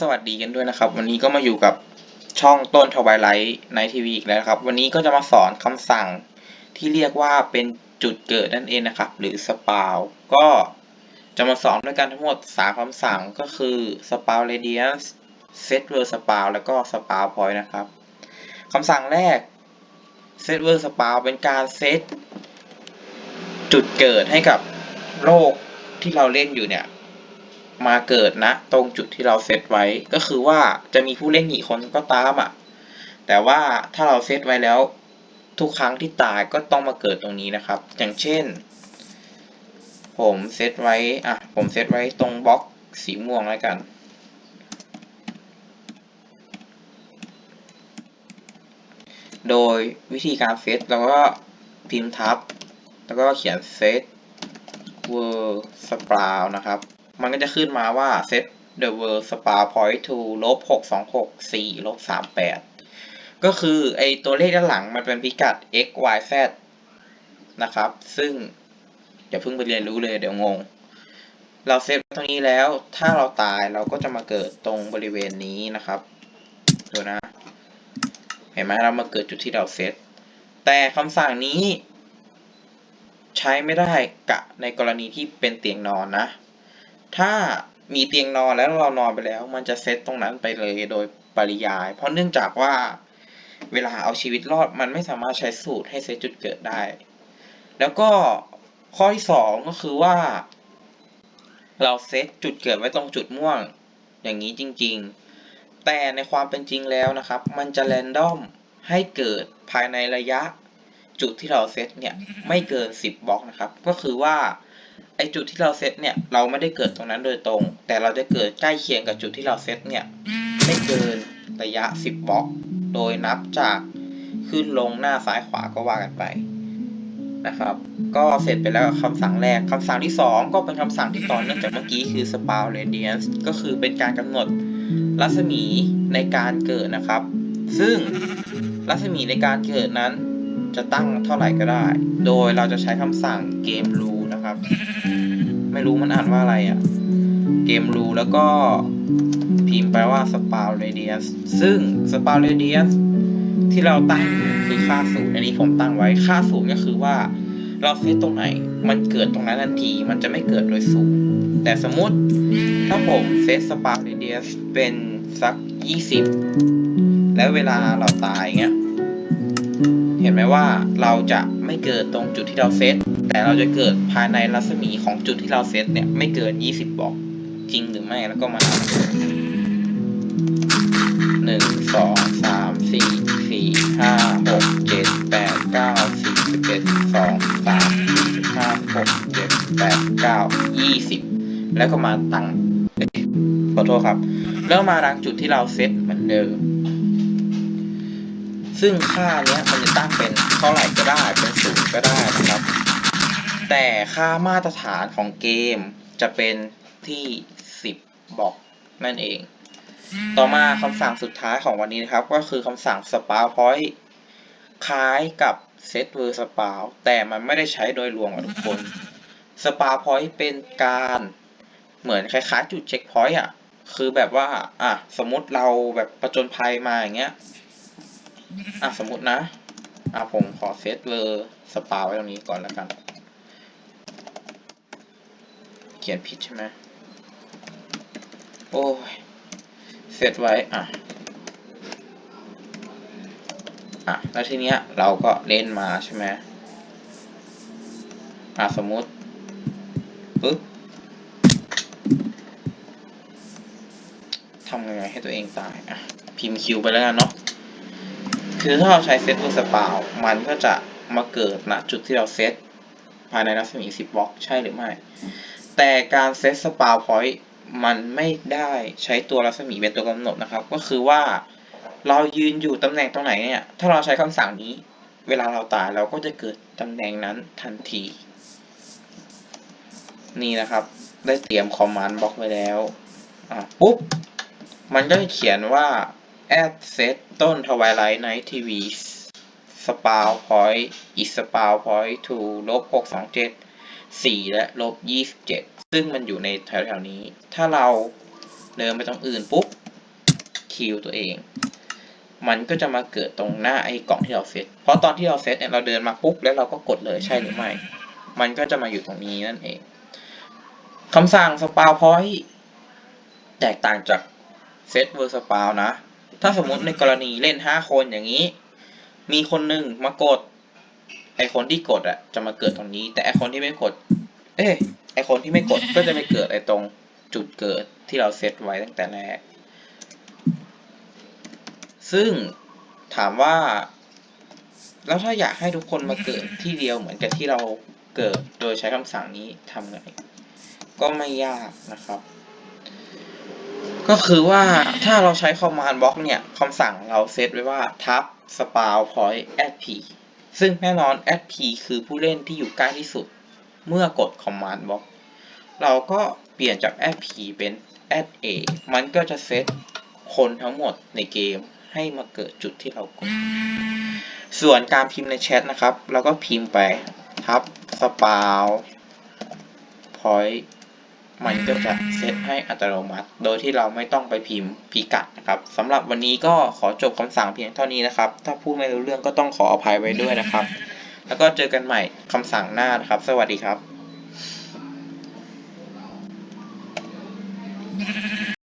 สวัสดีกันด้วยนะครับ วันนี้ก็มาอยู่กับช่องต้นทวายไลท์ในทีวีอีกแล้วครับ วันนี้ก็จะมาสอนคำสั่งที่เรียกว่าเป็นจุดเกิดนั่นเองนะครับ หรือสปาวก็จะมาสอนด้วยกันทั้งหมด 3คำสั่งก็คือ spawn radius set word spawn แล้วก็ spawn point นะครับคำสั่งแรก set word spawn เป็นการเซตจุดเกิดให้กับโลกที่เราเล่นอยู่เนี่ย มาเกิดนะ ตรงจุดที่เราเซตไว้ ก็คือว่าจะมีผู้เล่นกี่คนก็ตามอะ แต่ว่าถ้าเราเซตไว้แล้ว ทุกครั้งที่ตายก็ต้องมาเกิดตรงนี้นะครับ อย่างเช่น ผมเซตไว้ อะ ผมเซตไว้ตรงบล็อกสีม่วงแล้วกัน โดยวิธีการเซตเราก็พิมพ์ทับ แล้วก็เขียนเซต word spawn นะครับ มันก็จะขึ้นมาว่า set the world spa point to ลบหกสองหกสี่ลบสามแปดก็คือไอตัวเลขด้านหลังมันเป็นพิกัด x y z นะครับ ซึ่งอย่าเพิ่งไปเรียนรู้เลยเดี๋ยวงง เราเซตตรงนี้แล้ว ถ้าเราตายเราก็จะมาเกิดตรงบริเวณนี้นะครับ ดูนะ เห็นไหมเรามาเกิดจุดที่เราเซต แต่คำสั่งนี้ ใช้ไม่ได้กะในกรณีที่เป็นเตียงนอนนะ ถ้ามีเตียงนอนแล้วเรานอนไปแล้ว มันจะเซตตรงนั้นไปเลยโดยปริยาย เพราะเนื่องจากว่าเวลาเอาชีวิตรอดมันไม่สามารถใช้สูตรให้เซตจุดเกิดได้ แล้วก็ข้อที่สองก็คือว่า เราเซตจุดเกิดไว้ตรงจุดม่วง อย่างนี้จริง ๆ แต่ในความเป็นจริงแล้วนะครับ มันจะแรนดอมให้เกิดภายในระยะจุดที่เราเซตเนี่ยไม่เกิน 10บล็อกนะครับ ก็คือว่า ไอจุดที่เราเซตเนี่ยเราไม่ได้เกิดตรงนั้นโดยตรง แต่เราจะเกิดใกล้เคียงกับจุดที่เราเซตเนี่ยไม่เกินระยะ 10บล็อก โดยนับจากขึ้นลงหน้าซ้ายขวาก็ว่ากันไปนะครับ ก็เสร็จไปแล้วกับคำสั่งแรกคำสั่งที่ 2 ก็เป็นคำสั่งที่ต่อเนื่องจากเมื่อกี้คือ spawn radius ก็คือเป็นการกำหนดรัศมีในการเกิดนะครับ ซึ่งรัศมีในการเกิดนั้นจะตั้งเท่าไหร่ก็ได้ โดยเราจะใช้คำสั่ง game r u นะครับ ไม่รู้มันอ่านว่าอะไรอะ่ะ game rule แล้วก็พิมพ์ไปว่า spawn radius ซึ่ง spawn radius ที่เราตั้งคือค่าศูนย์อันนี้ผมตั้งไว้ค่าศูนย์ก็คือว่า เราเซตตรงไหน มันเกิดตรงนั้นทันที มันจะไม่เกิดโดยศูนย์แต่สมมุติถ้าผมเซต spawn radius เป็นสัก 20 แล้วเวลาเราตายเงี้ย เห็นไหมว่าเราจะไม่เกิดตรงจุดที่เราเซต แต่เราจะเกิดภายในรัศมีของจุดที่เราเซตเนี่ย ไม่เกิน 20 บล็อกจริงหรือไม่แล้วก็มานับดูหนึ่งสองสามสี่สี่ห้าหกเจ็ดแปดเก้าสิบสิบเอ็ดสองสามสี่ห้าหกเจ็ดแปดเก้ายี่สิบแล้วก็มาตั้งขอโทษครับ แล้วมารังจุดที่เราเซตเหมือนเดิมซึ่งค่าเนี้ยมันจะตั้งเป็นเท่าไหร่ก็ได้ เป็นศูนย์ก็ได้ แต่ค่ามาตรฐานของเกมจะเป็นที่ 10บอกนั่นเอง ต่อมาคำสั่งสุดท้ายของวันนี้นะครับ ก็คือคำสั่ง spawn point คล้ายกับ set word spawn แต่มันไม่ได้ใช้โดยรวมกับทุกคน spawn point เป็นการเหมือนคล้ายๆ จุดเช็คพอยต์อะ คือแบบว่า อะ สมมติเราแบบประจนภัยมาอย่างเงี้ย อะ สมมตินะ อะ ผมขอเซตเวอร์สปาไว้ตรงนี้ก่อนแล้วกัน เขียนผิดใช่ไหมโอ้ยเซตไว้ อะ อะ แล้วทีเนี้ยเราก็เล่นมาใช่ไหมอะ สมมติปึ๊บทำยังไงให้ตัวเองตาย อะ พิมพ์คิวไปแล้วกันเนาะ คือถ้าเราใช้เซตบนสปาวมันก็จะมาเกิดณจุดที่เราเซตภายในรัศมี 10บล็อก ใช่หรือไม่ แต่การเซตสปาวพอยต์มันไม่ได้ใช้ตัวรัศมีเป็นตัวกำหนดนะครับ ก็คือว่าเรายืนอยู่ตำแหน่งตรงไหนเนี่ย ถ้าเราใช้คำสั่งนี้ เวลาเราตายเราก็จะเกิดตำแหน่งนั้นทันที นี่นะครับ ได้เตรียมคอมมานด์บล็อกไว้แล้ว อะปุ๊บ มันก็จะเขียนว่า add set ต้น twilight night tv spawn point is spawn point to ลบห กสองเจ็ดสี่และลบยี่สิบเจ็ดซึ่งมันอยู่ในแถวๆนี้ ถ้าเราเดินไปตรงอื่นปุ๊บคิวตัวเอง มันก็จะมาเกิดตรงหน้าไอ้กล่องที่เราเซต เพราะตอนที่เราเซตเนี่ยเราเดินมาปุ๊บแล้วเราก็กดเลยใช่หรือไม่ มันก็จะมาอยู่ตรงนี้นั่นเองคำสั่งสปาวพอยต์แตกต่างจากเซตเวอร์สปาวนะ ถ้าสมมติในกรณีเล่นห้าคนอย่างนี้ มีคนหนึ่งมากด ไอคนที่กดอะจะมาเกิดตรงนี้ แต่ไอคนที่ไม่กด เอ้ยไอคนที่ไม่กดก็จะไปเกิดไอตรงจุดเกิดที่เราเซตไว้ตั้งแต่แรก ซึ่งถามว่า แล้วถ้าอยากให้ทุกคนมาเกิดที่เดียวเหมือนกับที่เราเกิดโดยใช้คำสั่งนี้ทำไง ก็ไม่ยากนะครับ ก็คือว่าถ้าเราใช้ command block เนี่ยคำสั่งเราเซตไว้ว่า tab spawn point at p ซึ่งแน่นอน at p คือผู้เล่นที่อยู่ใกล้ที่สุด เมื่อกด command block เราก็เปลี่ยนจาก at p เป็น at a มันก็จะเซตคนทั้งหมดในเกมให้มาเกิดจุดที่เรากด ส่วนการพิมพ์ในแชทนะครับ เราก็พิมพ์ไปทับ spawn point มันก็จะเซตให้อัตโนมัติ โดยที่เราไม่ต้องไปพิมพ์พิกัดนะครับสำหรับวันนี้ก็ขอจบคำสั่งเพียงเท่านี้นะครับ ถ้าพูดไม่รู้เรื่องก็ต้องขออภัยไว้ด้วยนะครับ แล้วก็เจอกันใหม่คำสั่งหน้านะครับ สวัสดีครับ